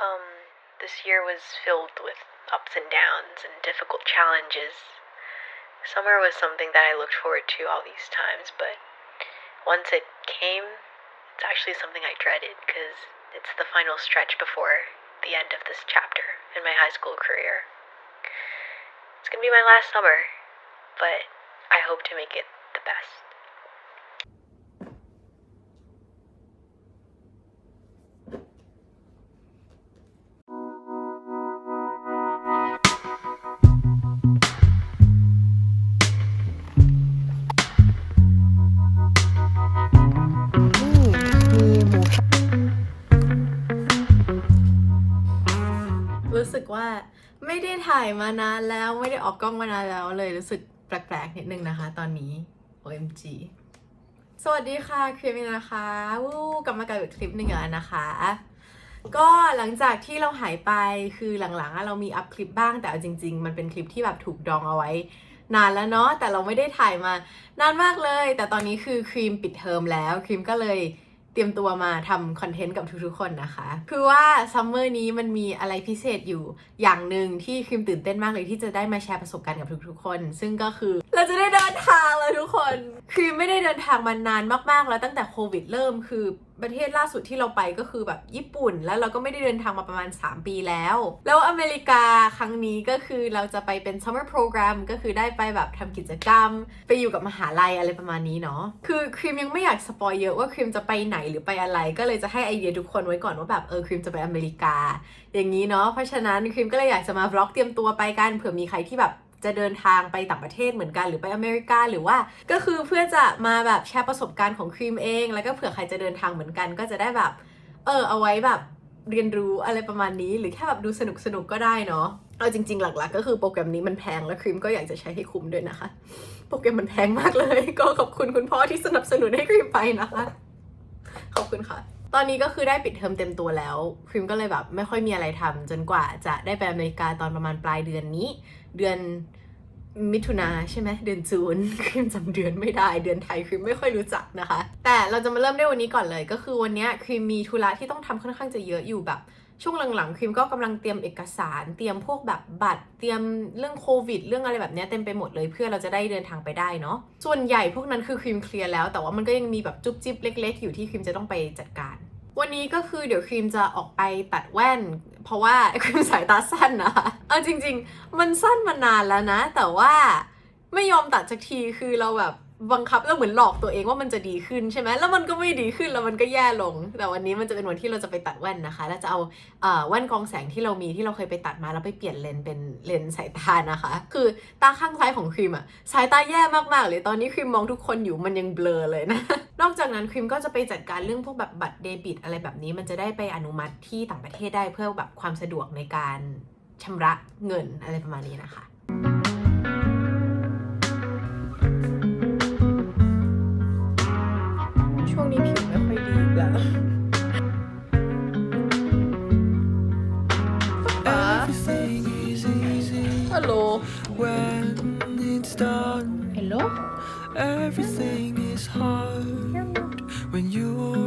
Um, this year was filled with ups and downs and difficult challenges. Summer was something that I looked forward to all these times, but once it came, it's actually something I dreaded because it's the final stretch before the end of this chapter in my high school career. It's gonna be my last summer, but I hope to make it the best. ว่าไม่ได้ถ่ายมานานแล้วไม่ได้ออกกล้องมานานแล้วเลยรู้สึกแปลกๆนิดนึงนะคะ ตอนนี้ OMG สวัสดีค่ะครีมนะคะวู้กลับมากับอีกคลิปหนึ่งแล้วนะคะ ก็หลังจากที่เราหายไปคือหลังๆอะเรามีอัพคลิปบ้างแต่เอาจริง ๆ มันเป็นคลิปที่แบบถูกดองเอาไว้ นานแล้วเนาะแต่เราไม่ได้ถ่ายมานานมากเลย แต่ตอนนี้คือครีมปิดเทอมแล้วครีมก็เลย เตรียมตัวมาทำคอนเทนต์กับทุกๆคนนะคะ คือว่าซัมเมอร์นี้มันมีอะไรพิเศษอยู่อย่างหนึ่งที่ครีมตื่นเต้นมากเลยที่จะได้มาแชร์ประสบการณ์กับทุกๆคน ซึ่งก็คือเราจะได้เดินทางแล้วทุกคนครีมไม่ได้เดินทางมานานมากๆ แล้วตั้งแต่โควิดเริ่ม คือประเทศล่าสุดที่เราไปก็คือแบบญี่ปุ่น แล้วเราก็ไม่ได้เดินทางมาประมาณ 3 ปีแล้ว แล้วอเมริกาครั้งนี้ก็คือเราจะไปเป็น summer program ก็คือได้ไปแบบทำกิจกรรม ไปอยู่กับมหาลัยอะไรประมาณนี้เนาะ คือครีมยังไม่อยากสปอยเยอะว่าครีมจะไปไหนหรือไปอะไร ก็เลยจะให้ไอเดียทุกคนไว้ก่อนว่าแบบเออครีมจะไปอเมริกา อย่างนี้เนาะ เพราะฉะนั้นครีมก็เลยอยากจะมาบล็อกเตรียมตัวไปกันเผื่อมีใครที่แบบ จะเดินทางไปต่างประเทศเหมือนกันหรือไปอเมริกาหรือว่า ก็คือเพื่อจะมาแบบแชร์ประสบการณ์ของครีมเอง แล้วก็เผื่อใครจะเดินทางเหมือนกัน ก็จะได้แบบเออเอาไว้แบบเรียนรู้อะไรประมาณนี้ หรือแค่แบบดูสนุกสนุกๆก็ได้เนาะเอาจริง ๆ หลักๆ ก็คือโปรแกรมนี้มันแพงแล้วครีมก็อยากจะใช้ให้คุ้มด้วยนะคะ โปรแกรมมันแพงมากเลย ก็ขอบคุณคุณพ่อที่สนับสนุนให้ครีมไปนะคะขอบคุณค่ะ ตอนนี้ก็คือได้ปิดเทอมเต็มตัวแล้ว ครีมก็เลยแบบไม่ค่อยมีอะไรทำจนกว่าจะได้ไปอเมริกาตอนประมาณปลายเดือนนี้ เดือนมิถุนาใช่ไหมเดือนจูนครีมจำเดือนไม่ได้เดือนไทยครีมไม่ค่อยรู้จักนะคะ แต่เราจะมาเริ่มได้วันนี้ก่อนเลย ก็คือวันนี้ครีมมีธุระที่ต้องทำค่อนข้างจะเยอะอยู่แบบช่วงหลังๆครีมก็กำลังเตรียมเอกสาร เตรียมพวกแบบบัตร เตรียมเรื่องโควิด เรื่องอะไรแบบเนี้ยเต็มไปหมดเลยเพื่อเราจะได้เดินทางไปได้เนาะส่วนใหญ่พวกนั้นคือครีมเคลียร์แล้ว แต่ว่ามันก็ยังมีแบบจุ๊บจิ๊บเล็ก ๆ อยู่ที่ครีมจะต้องไปจัดการ วันนี้ก็คือเดี๋ยวครีมจะออกไปตัดแว่น เพราะว่าคุณสายตาสั้นนะคะเอาจริง ๆ มันสั้นมานานแล้วนะ แต่ว่าไม่ยอมตัดสักทีคือเราแบบ บังคับแล้วเหมือนหลอกตัวเองว่ามันจะดีขึ้นใช่ไหมแล้วมันก็ไม่ดีขึ้นแล้วมันก็แย่ลง แต่วันนี้มันจะเป็นวันที่เราจะไปตัดแว่นนะคะ แล้วจะเอาแว่นกองแสงที่เรามีที่เราเคยไปตัดมาแล้วไปเปลี่ยนเลนเป็นเลนส์สายตานะคะ คือตาข้างซ้ายของครีมอะสายตาแย่มากๆเลยตอนนี้ครีมมองทุกคนอยู่มันยังเบลอเลยนะ นอกจากนั้นครีมก็จะไปจัดการเรื่องพวกแบบบัตรเดบิต อะไรแบบนี้มันจะได้ไปอนุมัติที่ต่างประเทศได้เพื่อแบบความสะดวกในการชำระเงินอะไรประมาณนี้นะคะ Everything is hard when you're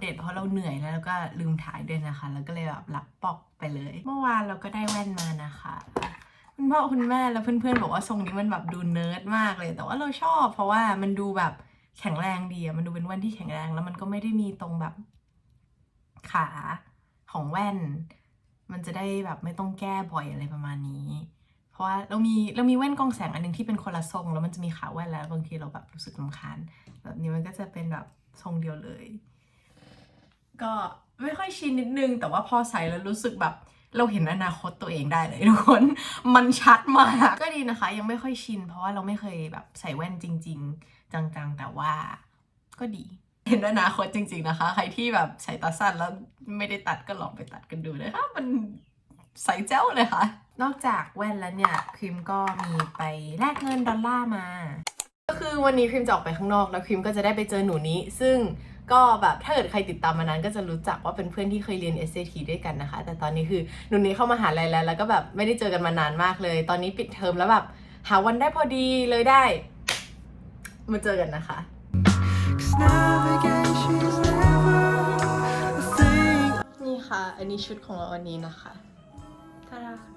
เราไม่ได้อัปเดตเพราะเราเหนื่อยแล้วก็ลืมถ่ายด้วยนะคะ แล้วก็เลยแบบหลับปอกไปเลย เมื่อวานเราก็ได้แว่นมานะคะคุณพ่อคุณแม่แล้วเพื่อนๆบอกว่าทรงนี้มันแบบดูเนิร์ดมากเลย แต่ว่าเราชอบ เพราะว่ามันดูแบบแข็งแรงดีอะมันดูเป็นแว่นที่แข็งแรง แล้วมันก็ไม่ได้มีตรงแบบขาของแว่น มันจะได้แบบไม่ต้องแก้บ่อยอะไรประมาณนี้ เพราะว่าเรามีเรามีแว่นกองแสงอันหนึงที่เป็นคนละทรง แล้วมันจะมีขาแว่นแล้วบางทีเราแบบรู้สึกลำคาญแบบนี้มันก็จะเป็นแบบทรงเดียวเลย ก็ไม่ค่อยชินนิดนึง แต่ว่าพอใส่แล้วรู้สึกแบบเราเห็นอนาคตตัวเองได้เลยทุกคน มันชัดมาก ก็ดีนะคะ ยังไม่ค่อยชิน เพราะว่าเราไม่เคยแบบใส่แว่นจริง ๆ จังๆ แต่ว่าก็ดี เห็นอนาคตจริง ๆนะคะ ใครที่แบบใส่ตาสั้นแล้วไม่ได้ตัดก็ลองไปตัดกันดูนะคะมันใสเจ้าเลยค่ะ นอกจากแว่นแล้วเนี่ยครีมก็มีไปแลกเงินดอลลาร์มา ก็คือวันนี้ครีมจะออกไปข้างนอกแล้วครีมก็จะได้ไปเจอหนูนี้ ซึ่ง ก็แบบถ้าเกิดใครติดตามมานานก็จะรู้จักว่าเป็นเพื่อนที่เคยเรียน SAT ด้วยกันนะคะ แต่ตอนนี้คือหนุ่นนี้เข้ามาหาลัยแล้ว แล้วก็แบบไม่ได้เจอกันมานานมากเลย ตอนนี้ปิดเทอมแล้วแบบหาวันได้พอดีเลยได้ มาเจอกันนะคะ Cause navigation is never a thing. นี่ค่ะ อันนี้ชุดของเราวันนี้นะคะทาดาอั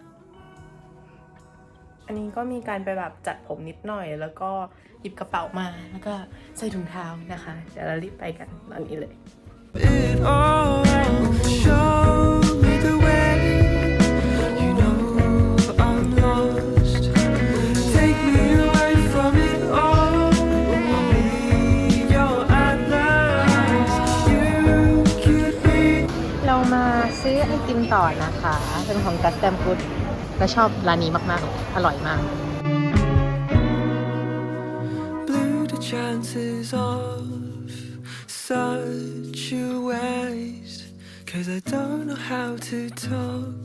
นนี้ก็มีการไปแบบจัดผมนิดหน่อย แล้วก็หยิบกระเป๋ามา แล้วก็ใส่ถุงเท้านะคะ เดี๋ยวเรารีบไปกันตอนนี้เลย It all show me the way. You know I'm lost. Take me away from it all. I'll be your atlas. You could be. เรามาซื้อไอติมต่อนะคะ เป็นของกัสแตมกุด และชอบร้านนี้มากๆเลยอร่อยมาก blew the chances of such a waste. Cause I don't know how to talk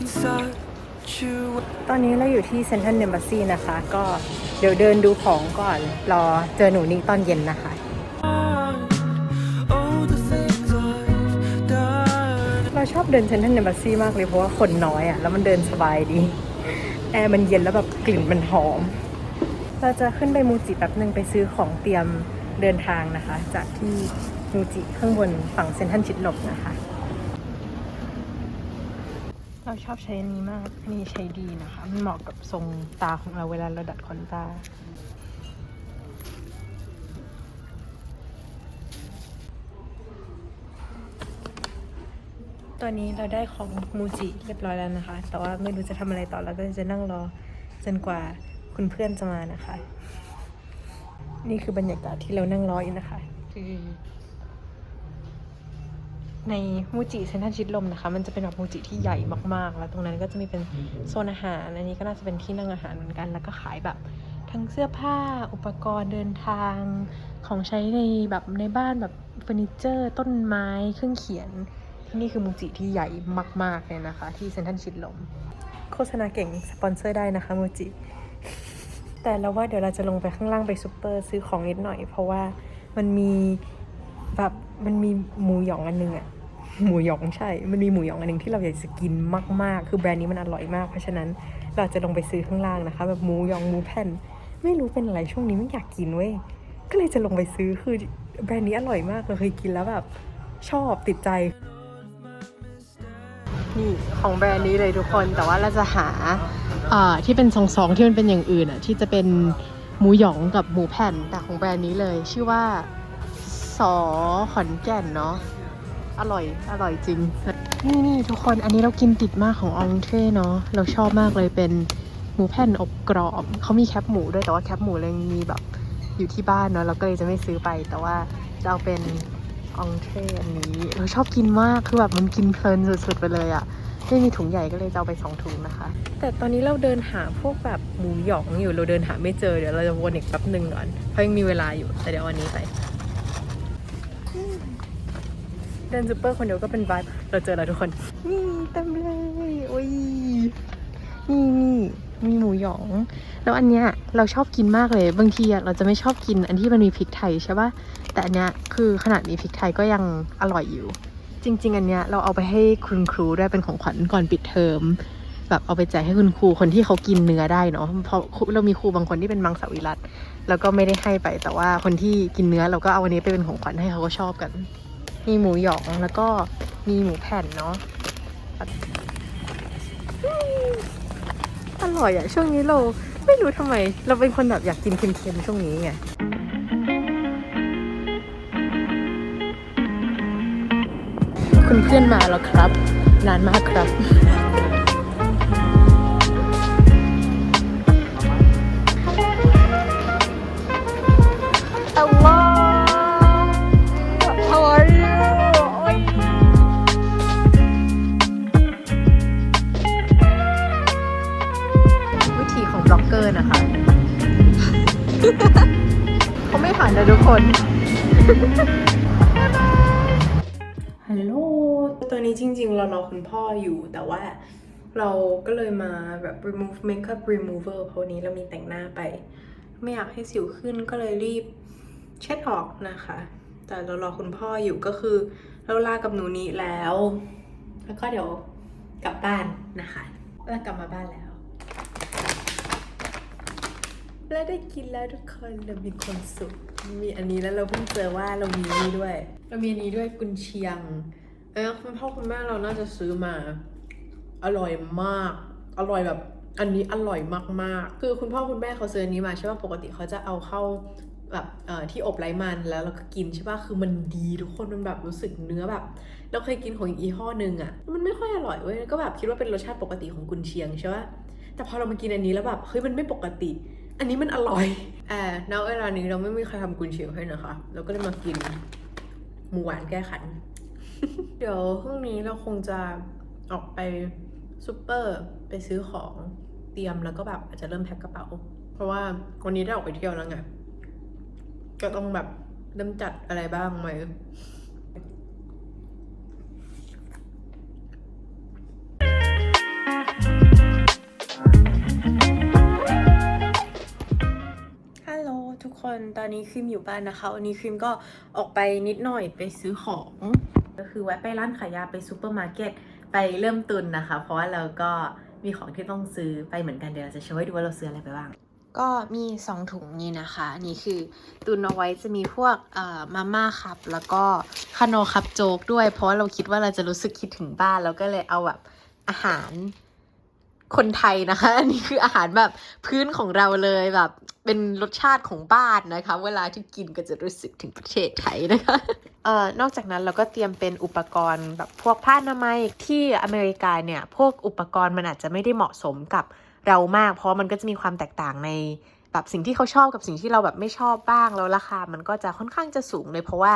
in such a way. ตอนนี้เราอยู่ที่เซนทรัลเนมบัสซีนะคะ ก็เดี๋ยวเดินดูของก่อน รอเจอหนูนิกตอนเย็นนะคะ เราชอบเดินเซนทรัลเนบัสซี่มากเลยเพราะว่าคนน้อยอะ่ะ แล้วมันเดินสบายดี แอร์มันเย็นแล้วแบบกลิ่นมันหอม เราจะขึ้นไปมูจิแป๊บหนึ่งไปซื้อของเตรียมเดินทางนะคะ จากที่มูจิข้างบนฝั่งเซนทรัลชิดลมนะคะ เราชอบใช้อันนี้มากอันนี้ใช้ดีนะคะ มันเหมาะกับทรงตาของเราเวลาเราดัดขนตา ตอนนี้เราได้ของมูจิเรียบร้อยแล้วนะคะ แต่ว่าไม่รู้จะทำอะไรต่อ แล้วก็จะนั่งรอจนกว่าคุณเพื่อนจะมานะคะ นี่คือบรรยากาศที่เรานั่งรออยู่นะคะ คือ ในมูจิเซนทรัลชิดลมนะคะ มันจะเป็นแบบมูจิที่ใหญ่มากๆ แล้วตรงนั้นก็จะมีเป็นโซนอาหาร อันนี้ก็น่าจะเป็นที่นั่งอาหารเหมือนกัน แล้วก็ขายแบบทั้งเสื้อผ้า อุปกรณ์เดินทาง ของใช้ในแบบในบ้านแบบเฟอร์นิเจอร์ ต้นไม้ เครื่องเขียน ที่นี่คือมูจิที่ใหญ่มากๆเลยนะคะ ที่เซนทรัลชิดลม โฆษณาเก่งสปอนเซอร์ได้นะคะมูจิ แต่เราว่าเดี๋ยวเราจะลงไปข้างล่างไปซูเปอร์ซื้อของนิดหน่อย เพราะว่ามันมีแบบมันมีหมูหยองอันนึงอะหมูหยองใช่ มันมีหมูหยองอันนึงที่เราอยากจะกินมากๆ คือแบรนด์นี้มันอร่อยมาก เพราะฉะนั้นเราจะลงไปซื้อข้างล่างนะคะ แบบหมูหยองหมูแผ่น ไม่รู้เป็นอะไรช่วงนี้ไม่อยากกินเว้ย ก็เลยจะลงไปซื้อ คือแบรนด์นี้อร่อยมาก เราเคยกินแล้วแบบชอบติดใจ นี่ของแบรนด์นี้เลยทุกคนแต่ว่าเราจะหาอ่าที่เป็นซองๆที่มันเป็นอย่างอื่นอะที่จะเป็นหมูหยองกับหมูแผ่นแต่ของแบรนด์นี้เลย ชื่อว่าสอขอนแก่นเนาะอร่อยอร่อยจริง นี่นี่ทุกคนอันนี้เรากินติดมากของอองเทรเนาะเราชอบมากเลยเป็นหมูแผ่นอบกรอบเขามีแคปหมูด้วยแต่ว่าแคปหมูเรายังมีแบบอยู่ที่บ้านเนาะเราก็เลยจะไม่ซื้อไปแต่ว่าจะเอาเป็น อองเทอันนี้เราชอบกินมากคือแบบมันกินเพลินสุดๆไปเลยอะไม่มีถุงใหญ่ก็เลยจะเอาไปสองถุงนะคะ แต่ตอนนี้เราเดินหาพวกแบบหมูหยองอยู่เราเดินหาไม่เจอเดี๋ยวเราจะวนอีกแป๊บหนึ่งก่อนเพราะยังมีเวลาอยู่แต่เดี๋ยวเอาอันนี้ไปเดินซูเปอร์คนเดียวก็เป็นวิบเราเจอแล้วทุกคน นี่เต็มเลยโอ้ยนี่นี่ มีหมูหยอง แล้วอันเนี้ยเราชอบกินมากเลย บางทีอะเราจะไม่ชอบกินอันที่มันมีพริกไทยใช่ปะแต่อันเนี้ยคือขนาดมีพริกไทยก็ยังอร่อยอยู่ จริง ๆ อันเนี้ยเราเอาไปให้คุณครูด้วยเป็นของขวัญก่อนปิดเทอมแบบเอาไปแจกให้คุณครูคนที่เขากินเนื้อได้เนาะเพราะเรามีครูบางคนที่เป็นมังสวิรัตแล้วก็ไม่ได้ให้ไปแต่ว่าคนที่กินเนื้อเราก็เอาอันนี้ไปเป็นของขวัญให้เขาก็ชอบกัน มีหมูหยองแล้วก็มีหมูแผ่นเนาะ อร่อยอะช่วงนี้เราไม่รู้ทำไม เราเป็นคนแบบอยากกินเค็มๆช่วงนี้ไงคุณเพื่อนมาแล้วครับ นานมากครับ แต่ว่าเราก็เลยมาแบบ remove makeup remover เพราะวันนี้เรามีแต่งหน้าไป ไม่อยากให้สิวขึ้นก็เลยรีบเช็ดออกนะคะ แต่เรารอคุณพ่ออยู่ก็คือ เราลากับหนูนี้แล้ว แล้วก็เดี๋ยวกลับบ้านนะคะแล้วกลับมาบ้านแล้ว แล้วได้กินแล้วทุกคนเรามีความสุขมีอันนี้แล้วเราเพิ่งเจอว่าเรามีนี่ด้วย เรามีอันนี้ด้วยกุนเชียงเออคุณพ่อคุณแม่เราน่าจะซื้อมา อร่อยมาก อร่อยแบบอันนี้อร่อยมาก ๆ คือคุณพ่อคุณแม่เขาซื้อนี้มาใช่ป่ะปกติเขาจะเอาเข้าแบบที่อบไร้มันแล้วเราก็กินใช่ป่ะคือมันดีทุกคนมันแบบรู้สึกเนื้อแบบ เราเคยกินของอีกยี่ห้อหนึ่งอะมันไม่ค่อยอร่อยเว้ยก็แบบคิดว่าเป็นรสชาติปกติของกุนเชียงใช่ป่ะแต่พอเรามากินอันนี้แล้วแบบเฮ้ยมันไม่ปกติ อันนี้มันอร่อยแอ่าณเวลานี้เราไม่มีใครทำกุนเชียงให้นะคะเราก็เลยมากินหมูหวานแก้ขัน เดี๋ยวพรุ่งนี้เราคงจะออกไป ซูเปอร์ไปซื้อของเตรียมแล้วก็แบบอาจจะเริ่มแพ็คกระเป๋า เพราะว่าวันนี้ได้ออกไปเที่ยวแล้วไงก็ต้องแบบเริ่มจัดอะไรบ้างไหมฮัลโหลทุกคนตอนนี้ครีมอยู่บ้านนะคะ วันนี้ครีมก็ออกไปนิดหน่อยไปซื้อของ ก็คือแวะไปร้านขายยาไปซูเปอร์มาร์เก็ต ไปเริ่มตุนนะคะ เพราะว่าเราก็มีของที่ต้องซื้อไปเหมือนกันเดี๋ยวเราจะโชว์ให้ดูว่าเราซื้ออะไรไปบ้าง ก็มี 2 ถุงนี้นะคะ นี่คือตุนเอาไว้จะมีพวกเอ่อมาม่าครับ แล้วก็คาโนคับโจ๊กด้วย เพราะว่าเราคิดว่าเราจะรู้สึกคิดถึงบ้านเราก็เลยเอาแบบอาหาร คนไทยนะคะ อันนี้คืออาหารแบบพื้นของเราเลยแบบเป็นรสชาติของบ้านนะคะ เวลาที่กินก็จะรู้สึกถึงประเทศไทยนะคะ เอ่อ นอกจากนั้นเราก็เตรียมเป็นอุปกรณ์แบบพวกผ้าอนามัยที่อเมริกาเนี่ย พวกอุปกรณ์มันอาจจะไม่ได้เหมาะสมกับเรามาก เพราะมันก็จะมีความแตกต่างในแบบสิ่งที่เขาชอบกับสิ่งที่เราแบบไม่ชอบบ้างแล้วราคา มันก็จะค่อนข้างจะสูงเลยเพราะว่า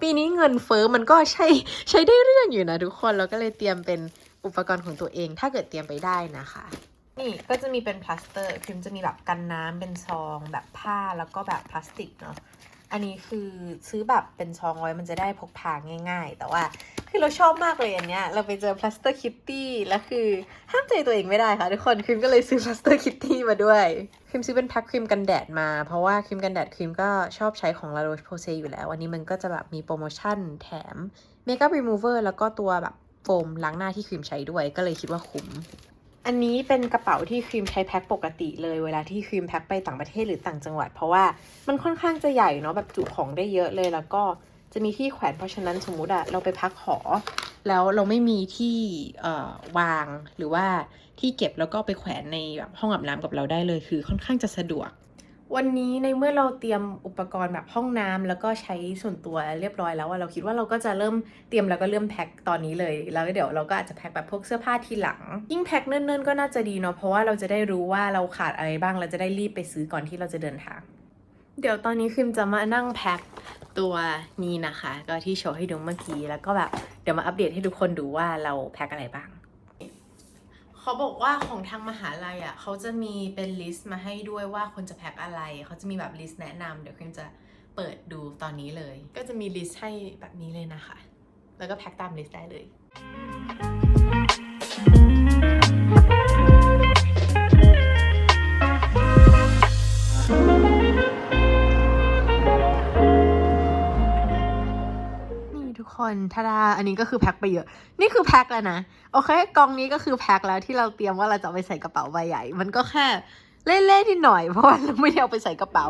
ปีนี้เงินเฟ้อมันก็ใช้ใช้ได้เรื่องอยู่นะทุกคนเราก็เลยเตรียมเป็น อุปกรณ์ของตัวเองถ้าเกิดเตรียมไปได้นะคะ นี่ก็จะมีเป็นพลาสเตอร์ครีมจะมีแบบกันน้ำเป็นซองแบบผ้าแล้วก็แบบพลาสติกเนาะอันนี้คือซื้อแบบเป็นซองไว้มันจะได้พกพาง่าย ๆ แต่ว่าคือเราชอบมากเลยอันเนี้ยเราไปเจอพลาสเตอร์คิตตี้แล้วคือห้ามใจตัวเองไม่ได้ค่ะทุกคนครีมก็เลยซื้อพลาสเตอร์คิตตี้มาด้วยครีมซื้อเป็นแพ็คครีมกันแดดมา เพราะว่าครีมกันแดดครีมก็ชอบใช้ของ La Roche Posay อยู่แล้ว อันนี้มันก็จะแบบมีโปรโมชั่นแถมเมคอัพรีมูเวอร์แล้วก็ตัวแบบ โฟมล้างหน้าที่ครีมใช้ด้วยก็เลยคิดว่าคุ้ม อันนี้เป็นกระเป๋าที่ครีมใช้แพ็คปกติเลยเวลาที่ครีมแพ็คไปต่างประเทศหรือต่างจังหวัด เพราะว่ามันค่อนข้างจะใหญ่เนาะแบบจุของได้เยอะเลยแล้วก็จะมีที่แขวนเพราะฉะนั้นสมมุติอะเราไปพักหอแล้วเราไม่มีที่เอ่อวางหรือว่าที่เก็บแล้วก็ไปแขวนในแบบห้องอาบน้ำกับเราได้เลย คือค่อนข้างจะสะดวก วันนี้ในเมื่อเราเตรียมอุปกรณ์แบบห้องน้ำแล้วก็ใช้ส่วนตัวเรียบร้อยแล้วอะเราคิดว่าเราก็จะเริ่มเตรียมแล้วก็เริ่มแพ็คตอนนี้เลย แล้วเดี๋ยวเราก็อาจจะแพ็คแบบพวกเสื้อผ้าทีหลัง ยิ่งแพ็คเนิ่นๆก็น่าจะดีเนาะเพราะว่าเราจะได้รู้ว่าเราขาดอะไรบ้างเราจะได้รีบไปซื้อก่อนที่เราจะเดินทาง เดี๋ยวตอนนี้คิมจะมานั่งแพ็คตัวนี้นะคะ ก็ที่โชว์ให้ดูเมื่อกี้แล้วก็แบบเดี๋ยวมาอัปเดตให้ทุกคนดูว่าเราแพ็คอะไรบ้าง เขาบอกว่าของทางมหาลัยอะเขาจะมีเป็นลิสต์มาให้ด้วยว่าคนจะแพ็คอะไร เขาจะมีแบบลิสต์แนะนำเดี๋ยวครีมจะเปิดดูตอนนี้เลย ก็จะมีลิสต์ให้แบบนี้เลยนะคะ แล้วก็แพ็คตามลิสต์ได้เลย คนทาดาอันนี้ก็คือแพ็คไปเยอะ นี่คือแพ็คแล้วนะ โอเค กองนี้ก็คือแพ็คแล้วที่เราเตรียมว่าเราจะไปใส่กระเป๋าใบใหญ่ มันก็แค่เล่ๆนิดหน่อยเพราะว่าเราไม่ได้เอาไปใส่กระเป๋า